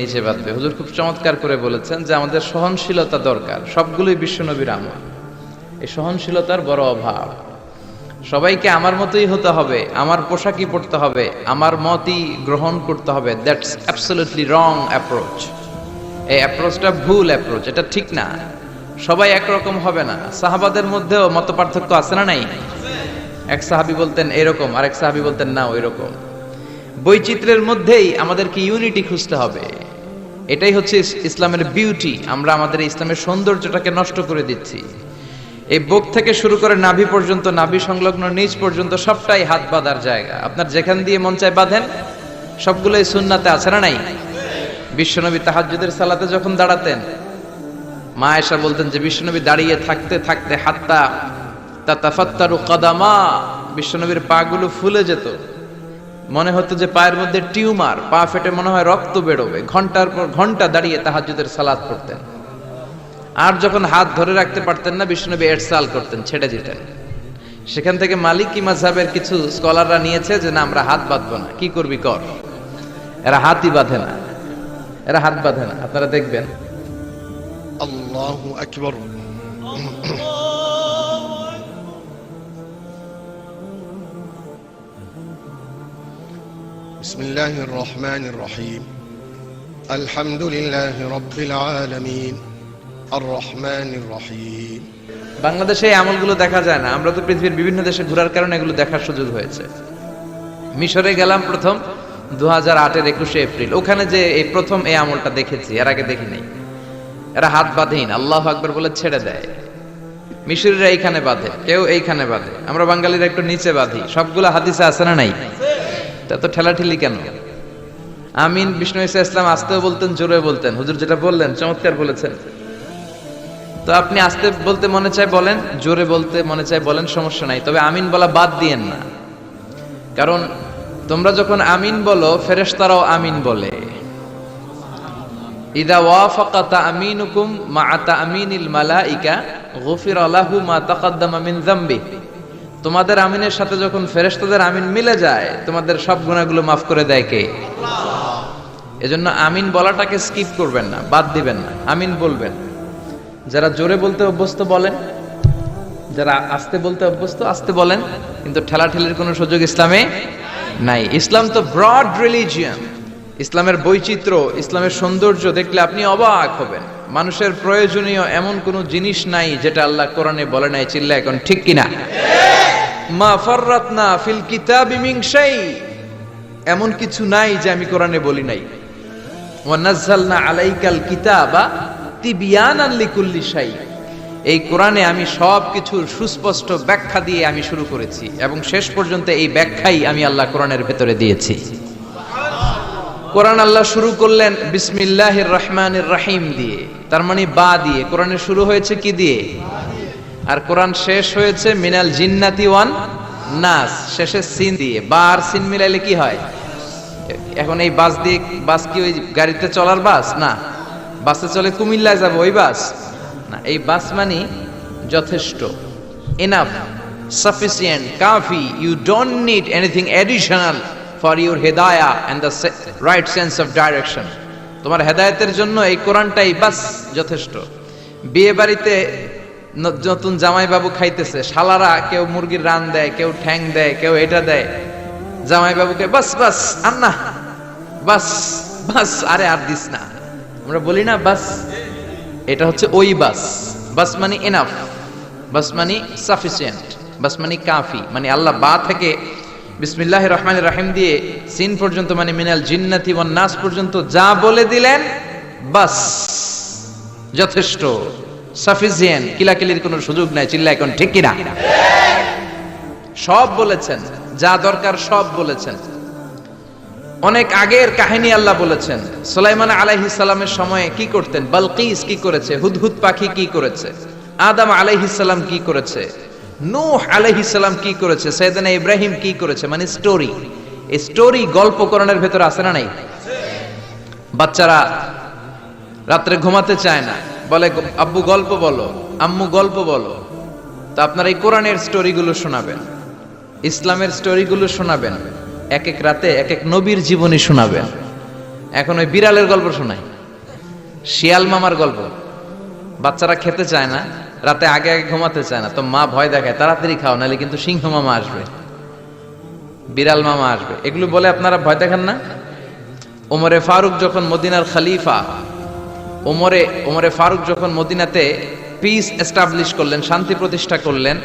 নিচে বাঁধবে হুজুর খুব চমৎকার করে বলেছেন যে আমাদের সহনশীলতা দরকার। সবগুলোই বিশ্বনবীর আমল। এই সহনশীলতার বড় অভাব। সবাইকে আমার মতোই হতে হবে, আমার পোশাকই পড়তে হবে, আমার মতই গ্রহণ করতে হবে। দ্যাটস অ্যাবসলিউটলি রং অ্যাপ্রোচ এই অ্যাপ্রোচটা ভুল অ্যাপ্রোচ এটা ঠিক না। সবাই একরকম হবে না। সাহাবাদের মধ্যেও মত পার্থক্য আছে না নাই? এক সাহাবি বলতেন এরকম, আরেক সাহাবি বলতেন না ওই রকম বৈচিত্র্যের মধ্যেই আমাদেরকে ইউনিটি খুঁজতে হবে। এটাই হচ্ছে ইসলামের বিউটি আমরা আমাদের ইসলামের সৌন্দর্যটাকে নষ্ট করে দিচ্ছি। এই বুক থেকে শুরু করে নাভি পর্যন্ত, নাভি সংলগ্ন নিচ পর্যন্ত সবটাই হাত বাঁধার জায়গা। আপনার যেখান দিয়ে মন চায় বাঁধেন সবগুলোই সুন্নাতে আছে না নাই? বিশ্বনবী তাহাজ্জুদের সালাতে যখন দাঁড়াতেন, মা এসা বলতেন যে, বিশ্বনবী দাঁড়িয়ে থাকতে থাকতে হাতটা তা তাফাত্তারু কাদামা। বিশ্বনবীর পাগুলো ফুলে যেত। মনে হতো যে পায়ের মধ্যে টিউমার, পা ফেটে মনে হয় রক্ত বেরোবে। ঘণ্টার পর ঘণ্টা দাঁড়িয়ে তাহাজুদের সালাদ পড়তেন। আর যখন হাত ধরে রাখতে পারতেন না বিষ্ণুনবী এরসাল করতেন, ছেড়ে যেতেন সেখান থেকে মালিকি মাঝাবের কিছু স্কলাররা নিয়েছে যে, না, আমরা হাত বাঁধবো না। কি করবি কর। এরা হাতই বাঁধে না। এরা হাত বাঁধে না। আপনারা দেখবেন। بسم الله الرحمن الرحيم الحمد لله رب العالمين الرحمن الرحيم বাংলাদেশে এই আমলগুলো দেখা যায় না আমরা তো পৃথিবীর বিভিন্ন দেশে ঘোরার কারণে এগুলো দেখার সুযোগ হয়েছে মিশরে গেলাম প্রথম দু হাজার আটের একুশে এপ্রিল ওখানে যে এই প্রথম এই আমলটা দেখেছি এর আগে দেখি নাই এরা হাত বাঁধেই না আল্লাহ আকবর বলে ছেড়ে দেয় মিশরিরা এইখানে বাঁধে কেউ এইখানে বাঁধে আমরা বাঙালিরা একটু নিচে বাঁধি সবগুলো হাদিসে আছে না নাই তা তো ঠেলাঠেলি কেন? আমিন বিষ্ণু ইসা ইসলাম আসতেও বলতেন, জোরে বলতেন। হুজুর যেটা বললেন, চমৎকার বলেছেন। তো আপনি আস্তে বলতে মনে চায় বলেন, জোরে বলতে মনে চায় বলেন, সমস্যা নাই। তবে আমিন বলা বাদ দিয়েন না। কারণ তোমরা যখন আমিন বলো, ফেরেশতারাও আমিন বলে। ইদা ওয়াফাকাতা আমিনুকুম মাআতা আমিনিল মালাইকা গফির লাহু মা তাকাদ্দামা মিন যামবি। তোমাদের আমিনের সাথে যখন ফেরেশতাদের আমিন মিলে যায়, তোমাদের সব গুণাগুলো মাফ করে দেয় কে? এজন্য আমিন বলাটাকে স্কিপ করবেন না, বাদ দিবেন না, আমিন বলবেন। যারা জোরে বলতে অভ্যস্ত বলেন, যারা আস্তে বলতে অভ্যস্ত, আস্তে বলেন, কিন্তু ঠেলাঠেলির কোনো সুযোগ ইসলামে নাই। ইসলাম তো ব্রড রিলিজিয়ান ইসলামের বৈচিত্র্য, ইসলামের সৌন্দর্য দেখলে আপনি অবাক হবেন। মানুষের প্রয়োজনীয় এমন কোনো জিনিস নাই যেটা আল্লাহ কোরআনে বলে নাই চিল্লা এখন ঠিক কিনা? মা ফাররাতনা ফিল কিতাবি মিন এমন কিছু নাই যে আমি কোরআনে বলি নাই। ওয়ানাজ্জালনা আলাইকাল কিতাবা তিবিয়ানান লিকুল্লি শাই। এই কোরআনে আমি সব কিছুর সুস্পষ্ট ব্যাখ্যা দিয়ে আমি শুরু করেছি এবং শেষ পর্যন্ত এই ব্যাখ্যাই আমি আল্লাহ কোরআনের ভেতরে দিয়েছি। কোরআন আল্লাহ শুরু করলেন বিসমিল্লাহির রহমানির রাহিম দিয়ে। তার মানে বা দিয়ে। কোরআনের শুরু হয়েছে কি দিয়ে? আর কোরআন শেষ হয়েছে মিনাল জিন্নাতি ওয়ান নাস। শেষে সিন দিয়ে। বা আর সিন মিলাইলে কি হয়? এখন এই বাস দিয়ে বাস কি ওই গাড়িতে চলার বাস? না। বাসে চলে কুমিল্লায় যাব, ওই বাস। না, এই বাস মানে যথেষ্ট। Enough sufficient Kafi. You don't need anything additional for your Hedaya and the right sense of direction তোমার হেদায়তের জন্য এই কোরআনটাই বাস যথেষ্ট। বিয়ে বাড়িতে নতুন জামাইবাবু খাইতেছে, শালারা কেউ মুরগির রান দেয়, কেউ ঠ্যাং দেয়, কেউ এটা দেয়। জামাইবাবুকে বাস বাস, আন্না, বাস বাস, আরে আর দিস না। আমরা বলি না বাস, এটা হচ্ছে ওই বাস। বাস মানে এনাফ বাস মানে সাফিসিয়েন্ট বাস মানে কাফি মানে আল্লাহ বা থেকে বিসমিল্লাহ রহমান রাহিম দিয়ে সিন পর্যন্ত মানে মিনাল জিন্নাতি নাস পর্যন্ত যা বলে দিলেন, বাস, যথেষ্ট। সাফিসিয়েন্ট, কিলাকিলির কোনো সুযোগ নাই চিল্লা এখন ঠিক কিনা? সব বলেছেন, যা দরকার সব বলেছেন। অনেক আগের কাহিনী আল্লাহ বলেছেন, সুলাইমান আলাইহি সালামের সময়ে কি করতেন? বালকিস কি করেছে? হুদহুদ পাখি কি করেছে? আদম আলাইহি সালাম কি করেছে? নূহ আলাইহি সালাম কি করেছে? সৈয়দনা ইব্রাহিম কি করেছে? মানে স্টোরি। স্টোরি গল্প করণের ভেতর আছে না নাই? বাচ্চারা রাত্রে ঘুমাতে চায় না। বলে, আব্বু, গল্প বলো, আম্মু, গল্প বলো। তো আপনারা এই কোরআনের স্টোরিগুলো শোনাবেন, ইসলামের স্টোরিগুলো শোনাবেন, এক এক রাতে, এক এক নবীর জীবনী শোনাবেন। এখন ওই বিড়ালের গল্প শোনাই, শিয়াল মামার গল্প। বাচ্চারা খেতে চায় না, রাতে আগে আগে ঘুমাতে চায় না, তো মা ভয় দেখায়, তাড়াতাড়ি খাও, নাহলে কিন্তু সিংহ মামা আসবে, বিড়াল মামা আসবে। এগুলো বলে আপনারা ভয় দেখেন না? ওমরে ফারুক যখন মদিনার খলিফা ওমরে ওমরে ফারুক যখন মদিনাতে পিস এস্টাবলিশ করলেন, শান্তি প্রতিষ্ঠা করলেন,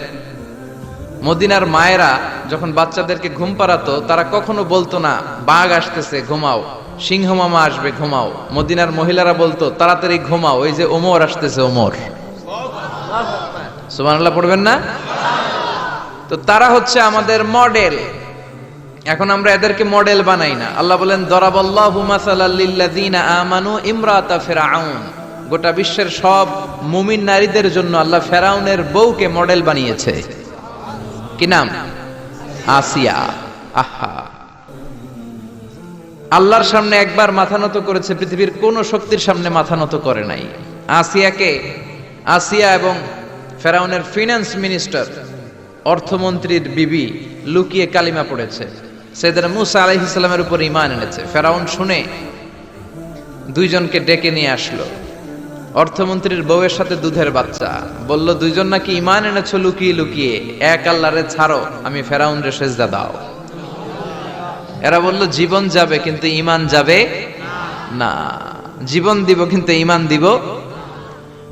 মদিনার মায়েরা যখন বাচ্চাদেরকে ঘুম পাড়াতো, তারা কখনো বলতো না, বাঘ আসতেছে, ঘুমাও, সিংহ মামা আসবে, ঘুমাও। মদিনার মহিলারা বলতো, তাড়াতাড়ি ঘুমাও, এই যে ওমর আসতেছে, ওমর। সুবহানাল্লাহ, পড়বেন না? তো তারা হচ্ছে আমাদের মডেল এখন আমরা এদেরকে মডেল বানাই না। আল্লাহ বলেন আমানু ইমরাতা গোটা বিশ্বের সব মুমিন নারীদের জন্য আল্লাহ ফেরাউনের বউকে মডেল বানিয়েছে। কি নাম? আসিয়া। আহা। আল্লাহর সামনে একবার মাথা নত করেছে, পৃথিবীর কোন শক্তির সামনে মাথা নত করে নাই। আসিয়াকে, আসিয়া এবং ফেরাউনের ফিনান্স মিনিস্টার, অর্থমন্ত্রীর বিবি লুকিয়ে কালিমা পড়েছে। সেদিন মুসা আলাইহিসাল্লামের উপর ইমান এনেছে। ফেরাউন শুনে দুইজনকে ডেকে নিয়ে আসলো। অর্থমন্ত্রীর বউয়ের সাথে দুধের বাচ্চা। বলল, দুইজন নাকি ইমান এনেছো? লুকিয়ে লুকিয়ে। এক আল্লাহরে ছাড়ো, আমি ফেরাউন রে সেজদা দাও। এরা বলল, জীবন যাবে, কিন্তু ইমান যাবে না। জীবন দিব, কিন্তু ইমান দিব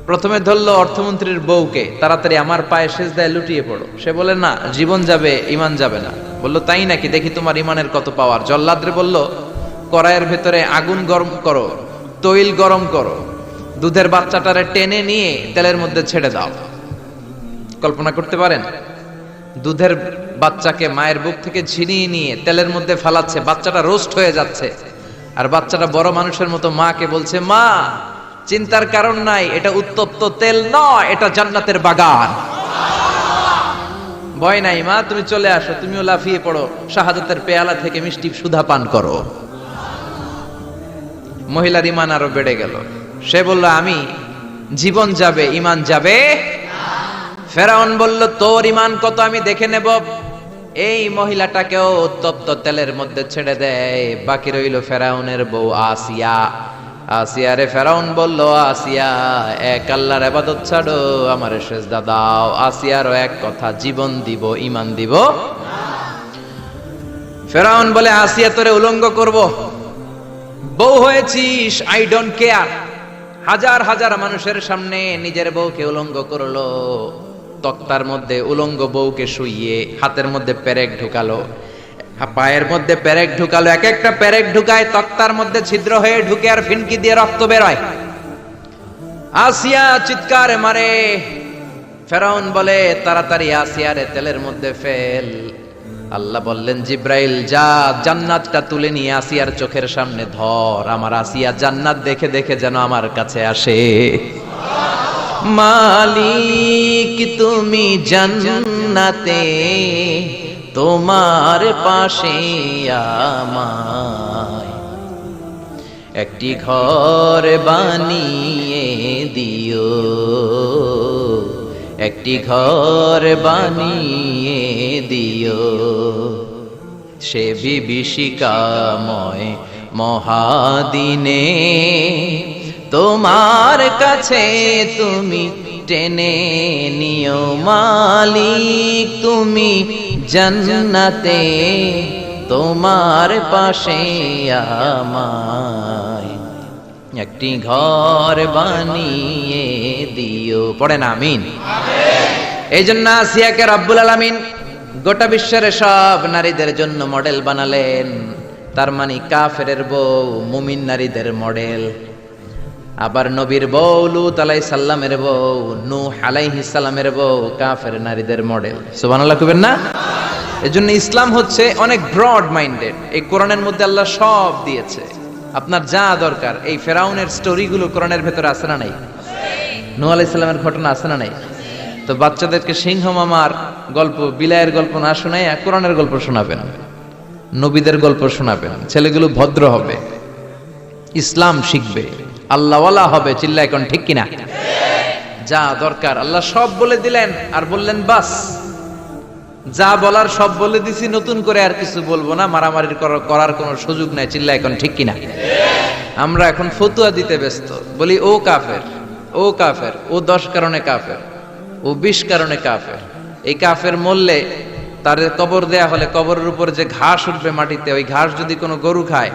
প্রথমে ধরলো অর্থমন্ত্রীর বউকে, তাড়াতাড়ি আমার পায়ে সেজদায় লুটিয়ে পড়ো। সে বলে, না, জীবন যাবে ইমান যাবে না। বলল, তাই নাকি? দেখি তোমার ইমানের কত পাওয়ার জল্লাদ্রে বলল, কড়াইয়ের ভেতরে আগুন গরম করো, তৈল গরম করো, দুধের বাচ্চাটারে টেনে নিয়ে তেলের মধ্যে ছেড়ে দাও। কল্পনা করতে পারেন? দুধের বাচ্চাকে মায়ের বুক থেকে ঝিনিয়ে নিয়ে তেলের মধ্যে ফালাচ্ছে, বাচ্চাটা রোস্ট হয়ে যাচ্ছে, আর বাচ্চাটা বড় মানুষের মতো মাকে বলছে, মা, চিন্তার কারণ নাই, এটা উত্তপ্ত তেল নয়, এটা জান্নাতের বাগান। ভয় নাই, মা, তুমি চলে আসো, তুমিও লাফিয়ে পড়ো, শাহাদাতের পেয়ালা থেকে মিষ্টি সুধা পান করো। মহিলার ইমান আরও বেড়ে গেল। সে বলল, আমি, জীবন যাবে ইমান যাবে? ফেরাউন বলল, তোর ইমান কত আমি দেখে নেব? এই মহিলাটাকেও উত্তপ্ত তেলের মধ্যে ছেড়ে দেয়। বাকি রইল ফেরাউনের বউ আসিয়া। আসিয়া রে ফেরাউন বলল, আসিয়া, এক আল্লাহর আবাদত ছাড়ো, আমার সেজদা দাও। আসিয়ারও এক কথা, জীবন দিব ইমান দিব ফেরাউন বলে, আসিয়া তোরে উলঙ্গ করব। বউ হয়েছিস আই ডোন্ট কেয়ার হাজার হাজার মানুষের সামনে নিজের বউকে উলঙ্গ করল। তক্তার মধ্যে উলঙ্গ বউকে শুইয়ে, হাতের মধ্যে পেরেক ঢুকালো। পায়ের মধ্যে প্যারেক ঢুকালো, এক একটা প্যারেক ঢুকায়, তক্তার মধ্যে ছিদ্র হয়ে ঢুকে আর ফিনকি দিয়ে রক্ত বেরোয়। আসিয়া চিৎকার মারে। ফেরাউন বলে, তাড়াতাড়ি আসিয়ারে তেলের মধ্যে ফেল। আল্লাহ বললেন, জিব্রাইল, যা, জান্নাতটা তুলে নিয়ে আসিয়ার চোখের সামনে ধর। আমার আসিয়া জান্নাত দেখে দেখে যেন আমার কাছে আসে। মালিক, তুমি জান্নাতে তোমার পাশে আমায় একটি ঘর বানিয়ে দিও। একটি ঘর বানিয়ে দিও। সে বিভীষিকাময় মহাদিনে তোমার কাছে তুমি টেনে নিও মালিক, তুমি জান্নাতে তোমার পাশে আমায় একটি ঘর বানিয়ে দিও। পড়েন আমিন। এই জন্য আসিয়াকে রব্বুল আলামিন গোটা বিশ্বের সব নারীদের জন্য মডেল বানালেন। তার মানে কাফের বউ মুমিন নারীদের মডেল। আবার নবীর বউ লুত আলাই সাল্লামের বউ, নূহ আলাইহি সাল্লামের বউ, কাফের নারীদের মডেল। সুবহানাল্লাহ কইবেন না? এজন্য ইসলাম হচ্ছে অনেক ব্রড মাইন্ডেড এই কোরআনের মধ্যে আল্লাহ সব দিয়েছে। আপনার যা দরকার, এই ফেরাউনের স্টোরিগুলো কোরআনের ভেতরে আছে না নাই? নু আলাইহিস সালামের ঘটনা আছে না নাই? তো বাচ্চাদেরকে সিংহ মামার গল্প, বিলায়ের গল্প না শোনায় কোরআনের গল্প শোনাবেন। নবীদের গল্প শোনাবেন। ছেলেগুলো ভদ্র হবে। ইসলাম শিখবে। আল্লাহওয়ালা হবে চিল্লা এখন ঠিক কিনা? যা দরকার। আল্লাহ সব বলে দিলেন আর বললেন, বাস, যা বলার সব বলে দিছি, নতুন করে আর কিছু বলব না। মারামারি করার- কোনো সুযোগ নাই চিল্লা এখন ঠিক কিনা? আমরা এখন ফতুয়া দিতে ব্যস্ত। বলি, ও কাফের ও কাফের, ও দশ কারণে কাফের, ও বিশ কারণে কাফের। এই কাফের মরলে তার কবর দেয়া হলে কবরের উপর যে ঘাস উঠবে মাটিতে, ওই ঘাস যদি কোনো গরু খায়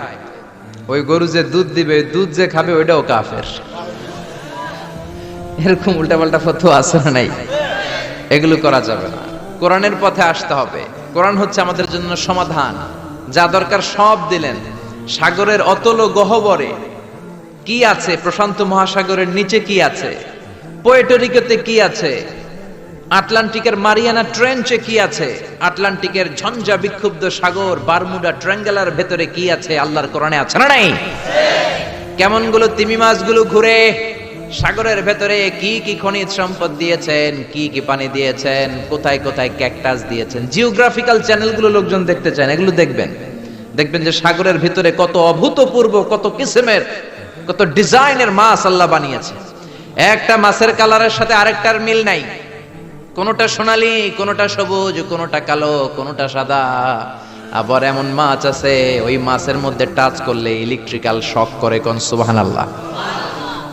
ওই গরু যে দুধ দিবে দুধ যে খাবে, ওইটাও কাফের। এরকম উল্টাপাল্টা ফতুয়া আছে নাই? এগুলো করা যাবে না। কোরআনের পথে আসতে হবে। কোরআন হচ্ছে আমাদের জন্য সমাধান। যা দরকার সব দিলেন। সাগরের অতল গহবরে কি আছে? প্রশান্ত মহাসাগরের নিচে কি আছে? পোয়েটোরিকোতে কি আছে? আটলান্টিকের মারিয়ানা ট্রেঞ্চে কি আছে? আটলান্টিকের ঝঞ্ঝা বিক্ষুব্ধ সাগর, বারমুডা ট্রাঙ্গেলার ভেতরে কি আছে? আল্লাহর কোরআনে আছে না নাই? কেমনগুলো তিমি মাছগুলো ঘুরে সাগরের ভেতরে কি কি খনিজ সম্পদ দিয়েছেন, কি কি পানি দিয়েছেন, কোথায় কোথায় ক্যাকটাস দিয়েছেন? জিওগ্রাফিক্যাল চ্যানেলগুলো লোকজন দেখতে চান এগুলো দেখবেন। দেখবেন যে সাগরের ভিতরে কত অভূতপূর্ব, কত কিসেমের, কত ডিজাইনের মাছ আল্লাহ বানিয়েছে। একটা মাছের কালারের সাথে আরেকটার মিল নাই। কোনোটা সোনালি, কোনোটা সবুজ, কোনোটা কালো, কোনোটা সাদা। আবার এমন মাছ আছে, ওই মাছের মধ্যে টাচ করলে ইলেকট্রিক্যাল শক করে কোন, সুবহানাল্লাহ।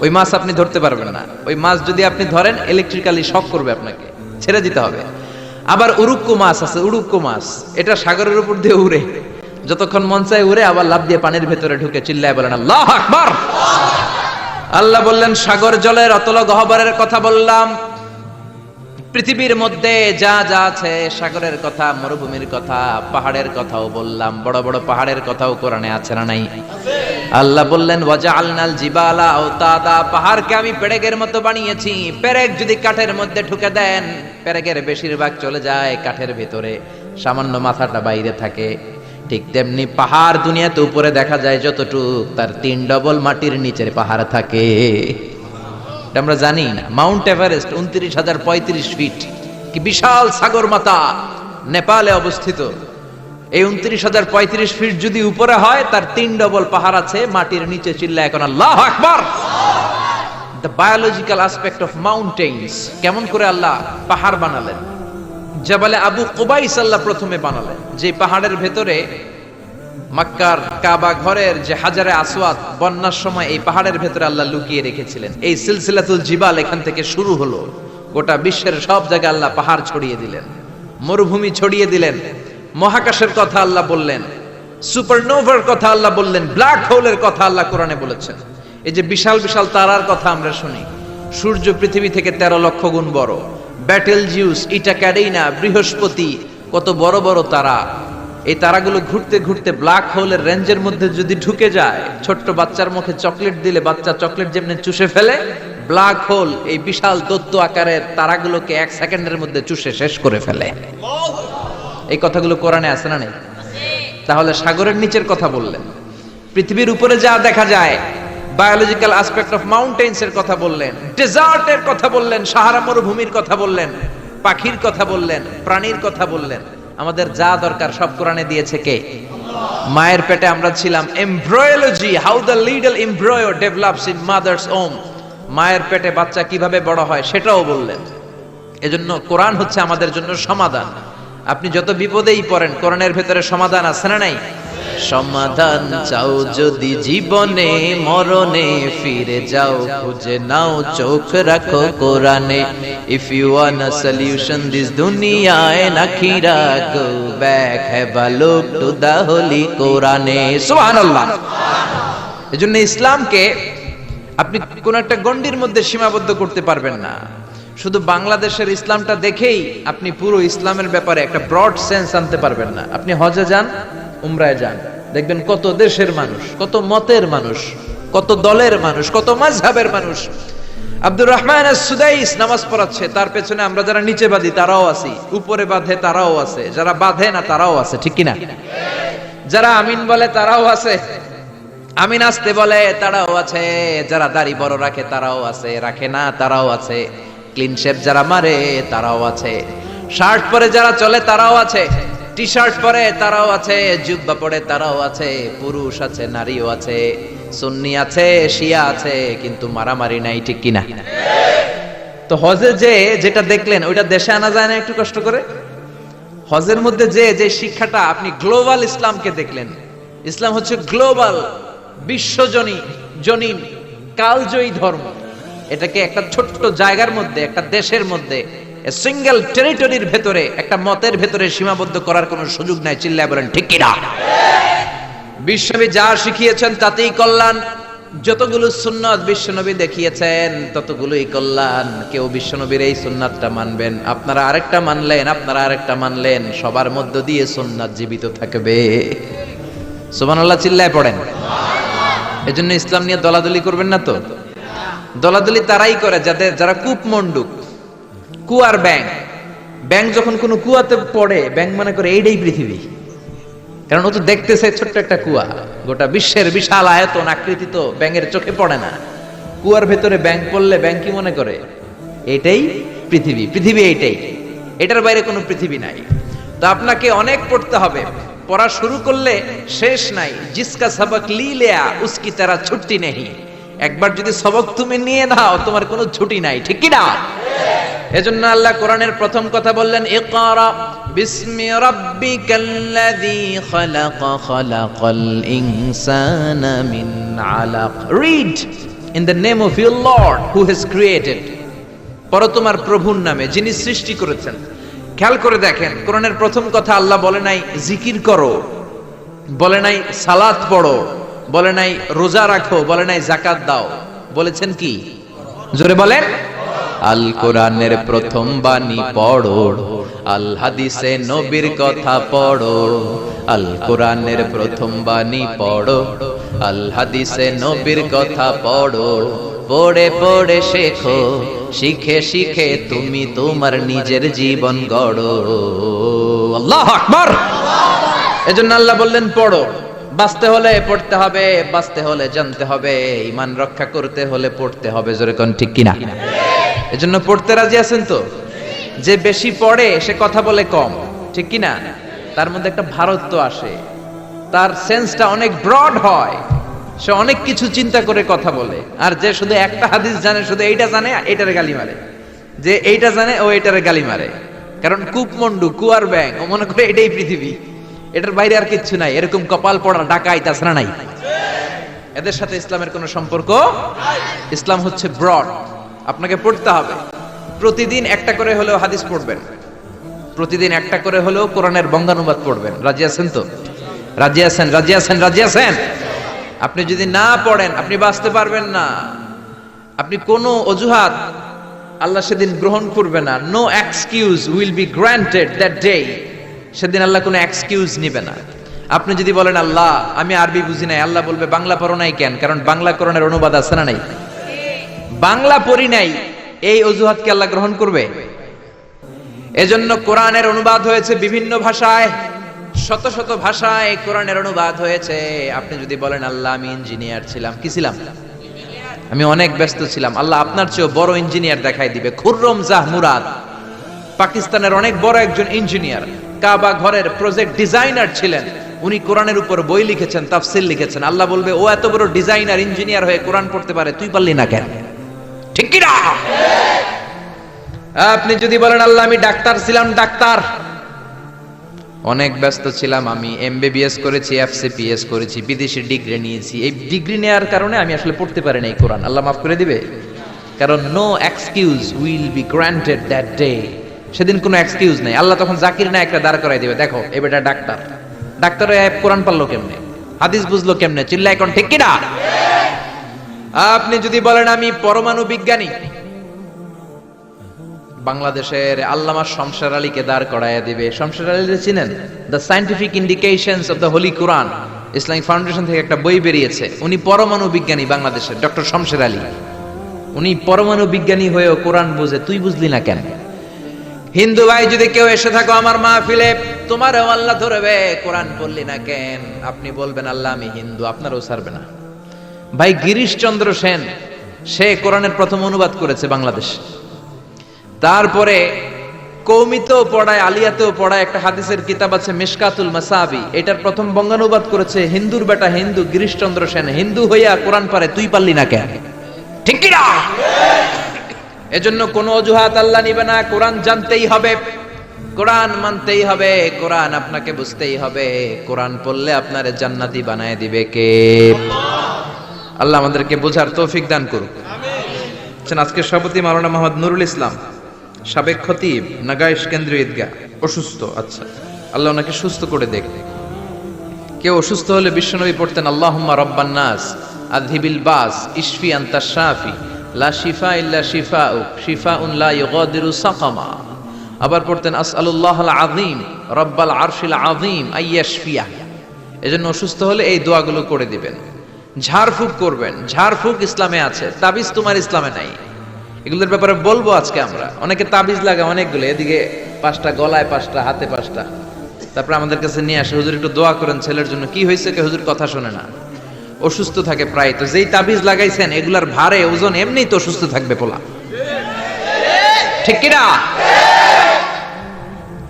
ওই মাছ আপনি ধরতে পারবেন না। ওই মাছ যদি আপনি ধরেন ইলেকট্রিক্যালি শক করবে আপনাকে। ছেড়ে দিতে হবে। আবার উড়ুক্কু মাছ আছে উড়ুক্কু মাছ। এটা সাগরের উপর দিয়ে উড়ে। যতক্ষণ মন চায় উড়ে, আবার লাভ দিয়ে পানির ভেতরে ঢুকে চিল্লায় বলেন, আল্লাহ আকবার! আল্লাহ বললেন, সাগর জলের অতল গহবরের কথা বললাম। পৃথিবীর মধ্যে যা যা আছে, সাগরের কথা, মরুভূমির কথা, পাহাড়ের কথাও বললাম। বড় বড় পাহাড়ের কথাও কোরআনে আছে না নাই? আল্লাহ বললেন, ওয়াজআলনাল জিবালা আওতাদা। পাহাড়কে আমি পেরেকের মতো বানিয়েছি। পেরেক যদি কাঠের মধ্যে ঢুকে দেন পেরেকের বেশিরভাগ চলে যায় কাঠের ভিতরে। সামান্য মাথাটা বাইরে থাকে। ঠিক তেমনি পাহাড় দুনিয়াতে উপরে দেখা যায় যতটুক, তার তিন ডবল মাটির নিচের পাহাড় থাকে। এটা আমরা জানি না। মাউন্ট এভারেস্ট উনত্রিশ হাজার পঁয়ত্রিশ ফিট। কি বিশাল সাগর মাতা নেপালে অবস্থিত। এই উনত্রিশ হাজার পঁয়ত্রিশ ফিট যদি উপরে হয়, তার তিন ডবল পাহাড় আছে, মাটির নিচে চিল্লা এখন Allah Akbar. The biological aspect of mountains কেমন করে আল্লাহ পাহাড় বানালেন। জাবালে আবু কুবাইস আল্লাহ প্রথমে বানালেন, যে পাহাড়ের ভেতরে মক্কার কাবা ঘরের যে হাজারে আসওয়াত বন্যার সময় এই পাহাড়ের ভেতরে আল্লাহ লুকিয়ে রেখেছিলেন। এই সিলসিলাতুল জিবাল এখান থেকে শুরু হলো। গোটা বিশ্বের সব জায়গায় আল্লাহ পাহাড় ছড়িয়ে দিলেন। মরুভূমি ছড়িয়ে দিলেন। মহাকাশের কথা আল্লাহ বললেন। সুপারনোভার কথা আল্লাহ বললেন। ব্ল্যাক হোলের কথা আল্লাহ কোরআনে বলেছেন। এই যে বিশাল বিশাল তারার কথা আমরা শুনি। সূর্য পৃথিবী থেকে তেরো লক্ষ গুণ বড়। ব্যাটেল জিউস ইটা ক্যাডেইনা বৃহস্পতি, কত বড় বড় তারা। এই তারাগুলো ঘুরতে ঘুরতে ব্ল্যাক হোলের রেঞ্জের মধ্যে যদি ঢুকে যায়, ছোট্ট বাচ্চার মুখে চকলেট দিলে বাচ্চা চকলেট যেমনি চুষে ফেলে ব্ল্যাক হোল এই বিশাল দত্ত আকারের তারাগুলোকে এক সেকেন্ডের মধ্যে চুষে শেষ করে ফেলে। এই কথাগুলো কোরআনে আছে না নেই? তাহলে সাগরের নিচের কথা বললেন। পৃথিবীর উপরে যা দেখা যায় বায়োলজিক্যাল আসপেক্ট অফ মাউন্টেন্স এর কথা বললেন ডেজার্টের কথা বললেন, সাহারা মরুভূমির কথা বললেন, পাখির কথা বললেন, প্রাণীর কথা বললেন। আমাদের যা দরকার সব কোরআনে দিয়েছে কে? মায়ের পেটে আমরা ছিলাম embryology how the little embryo develops in mother's womb মায়ের পেটে বাচ্চা কীভাবে বড় হয় সেটাও বললেন। এজন্য কোরআন হচ্ছে আমাদের জন্য সমাধান। আপনি যত বিপদেই পড়েন, কোরআনের ভেতরে সমাধান আছে না নাই? সমাধান চাও যদি জীবনে, মরণে ফিরে যাও, খুঁজে নাও, চোখ রাখো কোরআনে। If you want a solution this দুনিয়ায় নাখিরা go back have a look to the holy কোরআনে। সুবহানাল্লাহ। এজন্য ইসলামকে আপনি কোন একটা গণ্ডির মধ্যে সীমাবদ্ধ করতে পারবেন না। শুধু বাংলাদেশের ইসলামটা দেখেই আপনি পুরো ইসলামের ব্যাপারে একটা ব্রড সেন্স আনতে পারবেন না। আপনি হজে যান উমরায় যান। দেখবেন কত দেশের মানুষ, কত মতের মানুষ, কত দলের মানুষ, কত মাঝহাবের মানুষ। আব্দুর রহমান সুদাইস নামাজ পড়াচ্ছে, তার পেছনে আমরা যারা নিচে বাঁধি, তারাও আছি। উপরে বাঁধে, তারাও আছে। যারা বাঁধে না, তারাও আছে, ঠিক কিনা? যারা আমিন বলে, তারাও আছে। আমিন আসতে বলে, তারাও আছে। যারা দাড়ি বড় রাখে, তারাও আছে। রাখে না, তারাও আছে। ক্লিন শেপ যারা মারে, তারাও আছে। শার্ট পরে যারা চলে, তারাও আছে। টি শার্ট পরে তারাও আছে, জুব্বা পরে তারাও আছে, পুরুষ আছে, নারীও আছে, সুন্নি আছে, শিয়া আছে, কিন্তু মারামারি নাই, ঠিক কিনা? তো হজে যে যেটা দেখলেন, ওইটা দেশে আনা যায় না একটু কষ্ট করে? হজের মধ্যে যে যে শিক্ষাটা আপনি গ্লোবাল ইসলামকে দেখলেন, ইসলাম হচ্ছে গ্লোবাল, বিশ্বজনী জনীন কালজয়ী ধর্ম। এটাকে একটা ছোট্ট জায়গার মধ্যে, একটা দেশের মধ্যে সিঙ্গেল টেরিটরির ভেতরে, একটা মতের ভেতরে সীমাবদ্ধ করার কোনো সুযোগ নাই। চিল্লায় বলেন, ঠিক কিনা? বিশ্বনবী যা শিখিয়েছেন তাতেই কল্যাণ। যতগুলো সুন্নাত বিশ্বনবী দেখিয়েছেন, ততগুলোই কল্যাণ। কেউ বিশ্বনবীর এই সুন্নাতটা মানবেন। আপনারা আরেকটা মানলেন, আপনারা আরেকটা মানলেন। সবার মধ্য দিয়ে সুন্নাত জীবিত থাকবে। সুবহানাল্লাহ, চিল্লায় পড়েন। এজন্য ইসলাম নিয়ে দলাদলি করবেন না তো? দলাদলি তারাই করে, যাদের যারা কূপ মন্ডুক কুয়ার ব্যাং ব্যাং যখন কোনো কুয়াতে পড়ে ব্যাং মনে করে এইটাই পৃথিবী। কারণ ও তো দেখতেছে ছোট্ট একটা কুয়া। গোটা বিশ্বের বিশাল আয়তন আকৃতি তো ব্যাঙের চোখে পড়ে না। কুয়ার ভেতরে ব্যাং পড়লে ব্যাং কি মনে করে? এটাই পৃথিবী পৃথিবী এইটাই। এটার বাইরে কোনো পৃথিবী নাই। তো আপনাকে অনেক পড়তে হবে। পড়া শুরু করলে শেষ নাই। জিসকা সবক লি লেয়া উসকি তারা ছুটি নেই একবার যদি সবক তুমি নিয়ে নাও, তোমার কোনো ছুটি নাই। ঠিক কি না? এজন্য আল্লাহ কোরআনের প্রথম কথা বললেন, ইকরা বিসমি রাব্বিকাল্লাযী খালাক, খালাকাল ইনসানা মিন আলাক। Read in the name of your lord who has created পড়ো তোমার প্রভুর নামে, যিনি সৃষ্টি করেছেন। খেয়াল করে দেখেন, কোরআনের প্রথম কথা আল্লাহ বলে নাই, জিকির করো। বলে নাই, সালাত পড়ো। বলে নাই, রোজা রাখো। বলে নাই, জাকাত দাও। বলেছেন কি? জোরে বলেন। আল কোরআনের প্রথম বাণী পড়ো আল হাদিসে নবীর কথা পড়ো আল কোরআনের প্রথম বাণী পড়ো আল হাদিসে নবীর কথা পড়ো, পড়ে পড়ে শেখো, শিখে শিখে তুমি তোমার নিজের জীবন গড়ো। আল্লাহ আকবার! এজন্য আল্লাহ বললেন, পড়ো। বাঁচতে হলে পড়তে হবে, বাঁচতে হলে জানতে হবে, ইমান রক্ষা করতে হলে পড়তে হবে, জোরে কোন ঠিক কিনা? এজন্য পড়তে রাজি আছেন তো? যে বেশি পড়ে, সে কথা বলে কম, ঠিক কিনা? তার মধ্যে একটা ভারত্ব আসে। তার সেন্সটা অনেক ব্রড হয়। সে অনেক কিছু চিন্তা করে কথা বলে। আর যে শুধু একটা হাদিস জানে, শুধু এইটা জানে, এইটারে গালি মারে। যে এইটা জানে, ও এইটারে গালি মারে। কারণ কূপমন্ডু কুয়ার ব্যাং ও মনে করে এটাই পৃথিবী। এটার বাইরে আর কিচ্ছু নাই। এরকম কপাল পড়া ডাকাই তাছাড়া নাই? এদের সাথে ইসলামের কোনো সম্পর্ক? ইসলাম হচ্ছে ব্রড। আপনাকে পড়তে হবে। প্রতিদিন একটা করে হলেও হাদিস পড়বেন। প্রতিদিন একটা করে হলেও কোরআনের বঙ্গানুবাদ পড়বেন। রাজি আছেন তো? রাজি আছেন রাজি আছেন রাজি আছেন? আপনি যদি না পড়েন, আপনি বাঁচতে পারবেন না। আপনি কোনো অজুহাত আল্লাহ সেদিন গ্রহণ করবে না। No excuse will be granted that day সেদিন আল্লাহ কোনো এক্সকিউজ নিবে না। আপনি যদি বলেন, আল্লাহ, আমি আরবি বুঝি নাই। আল্লাহ বলবে, বাংলা পড়ো নাই কেন? কারণ বাংলা করণের অনুবাদ আছে না নাই? বাংলা পড়ি নাই, এই অজুহাতকে আল্লাহ গ্রহণ করবে? এজন্য কোরআনের অনুবাদ হয়েছে বিভিন্ন ভাষায়, শত শত ভাষায় কোরআনের অনুবাদ হয়েছে। আপনি যদি বলেন, আল্লাহ আমি ইঞ্জিনিয়ার ছিলাম, কি ছিলাম? আমি অনেক ব্যস্ত ছিলাম। আল্লাহ আপনার চেয়েও বড় ইঞ্জিনিয়ার দেখাই দিবে। খুররম জাহ মুরাদ, পাকিস্তানের অনেক বড় একজন ইঞ্জিনিয়ার কাবা ঘরের প্রজেক্ট ডিজাইনার ছিলেন। উনি কোরআনের উপর বই লিখেছেন তাফসিল লিখেছেন। আল্লাহ বলবে, ও এত বড় ডিজাইনার ইঞ্জিনিয়ার হয়ে কোরআন পড়তে পারে, তুই পারলি না কেন? ঠিক কি না আপনি যদি বলেন, আল্লাহ, আমি ডাক্তার ছিলাম, ডাক্তার। অনেক ব্যস্ত ছিলাম আমি, এমবিবিএস করেছি, এফসিপিএস করেছি, বিদেশি ডিগ্রি নিয়েছি। এই ডিগ্রি নেওয়ার কারণে আমি আসলে পড়তে পারি না এই কোরআন। আল্লাহ মাফ করে দিবে? কারণ no excuse will be granted that day সেদিন কোনো এক্সকিউজ নেই। আল্লাহ তখন জাকির না একটা দাঁড় করাই দিবে, দেখো, এ বেটা ডাক্তার। ডাক্তার কোরআন পারল কেমনে? হাদিস বুঝলো কেমনে? চিল্লা এখন ঠিক কিনা? আপনি যদি বলেন আমি পরমাণু বিজ্ঞানী, বাংলাদেশের আল্লামা শমশের আলীকে দাঁড় করাইয়া দিবে। শমশের আলী চিনেন the scientific indications of the holy Quran Islamic Foundation থেকে একটা বই বেরিয়েছে। উনি পরমাণু বিজ্ঞানী বাংলাদেশের, ডক্টর শমশের আলী। উনি পরমাণু বিজ্ঞানী হয়েও কোরআন বুঝে, তুই বুঝলি না কেন? হিন্দু ভাই, যদি কেউ এসে থাকো আমার মাহফিলে, তোমারও আল্লাহ ধরবে, কোরআন বললি না কেন? আপনি বলবেন, আল্লাহ আমি হিন্দু, আপনারও ছাড়বে না। ভাই গিরিশ চন্দ্র সেন, সে কোরআনের প্রথম অনুবাদ করেছে বাংলাদেশ। তারপরে কৌমিতেও পড়ায়, আলিয়াতেও পড়ায় একটা হাদিসের কিতাব আছে মিশকাতুল মাসাবি। এটার প্রথম বঙ্গানুবাদ করেছে, হিন্দুর বেটা হিন্দু, গিরিশচন্দ্র সেন। হিন্দু হইয়া কোরআন পারে, তুই পারলি না কেন? ঠিক এজন্য কোনো অজুহাত আল্লাহ নিবে না, কোরআন জানতেই হবে। কোরআন মানতেই হবে, কোরআন আপনাকে বুঝতেই হবে। কোরআন পড়লে আপনার জান্নাতি বানায় দিবে কে? আল্লাহ আমাদেরকে বোঝার তৌফিক দান করুক। আজকের সভাপতি মাওলানা মোহাম্মদ নুরুল ইসলাম, সাবেক খতিব নাগাইশ কেন্দ্রীয় ঈদগাহ। অসুস্থ আচ্ছা। আল্লাহ ওনাকে সুস্থ করে দেখ। কেউ অসুস্থ হলে বিশ্বনবী পড়তেন, আল্লাহুম্মা রব্বান নাস, আযহিবিল বাস, ইশফি আনতা শাফি, লা শিফা ইল্লা শিফাউক, শিফাউন লা ইউগাদিরু সাকামা। আবার পড়তেন আসআলুল্লাহ আল আযীম, রব্বাল আরশিল আযীম আইয়াশফিয়া এজন্য অসুস্থ হলে এই দোয়াগুলো করে দিবেন। ঝাড়ফুঁক করবেন, ঝাড়ফুঁক ইসলামে আছে, তাবিজ তোমার ইসলামে নাই। এগুলোর ব্যাপারে বলব আজকে আমরা। অনেকে তাবিজ লাগা অনেকগুলো, এদিকে পাঁচটা, গলায় পাঁচটা, হাতে পাঁচটা। তারপর আমাদের কাছে নিয়ে আসে, হুজুর, একটু দোয়া করেন ছেলের জন্য, কি হয়েছে কে? হুজুর কথা শোনে না। অসুস্থ থাকে প্রায়। তো যেই তাবিজ লাগাইছেন, এগুলার ভারে, ওজন এমনি তো অসুস্থ থাকবে পোলা। ঠিক কিনা?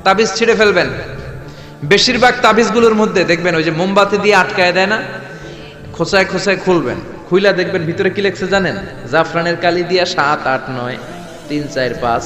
তাবিজ ছিঁড়ে ফেলবেন। বেশিরভাগ তাবিজগুলোর মধ্যে, দেখবেন ওই যে মোমবাতি দিয়ে আটকায় দেয় না? খোসায় খোঁচায় খুলবেন। খুইলা দেখবেন ভিতরে কি লেখছে জানেন? জাফরানের কালি দিয়া সাত, আট, নয়, তিন, চার, পাঁচ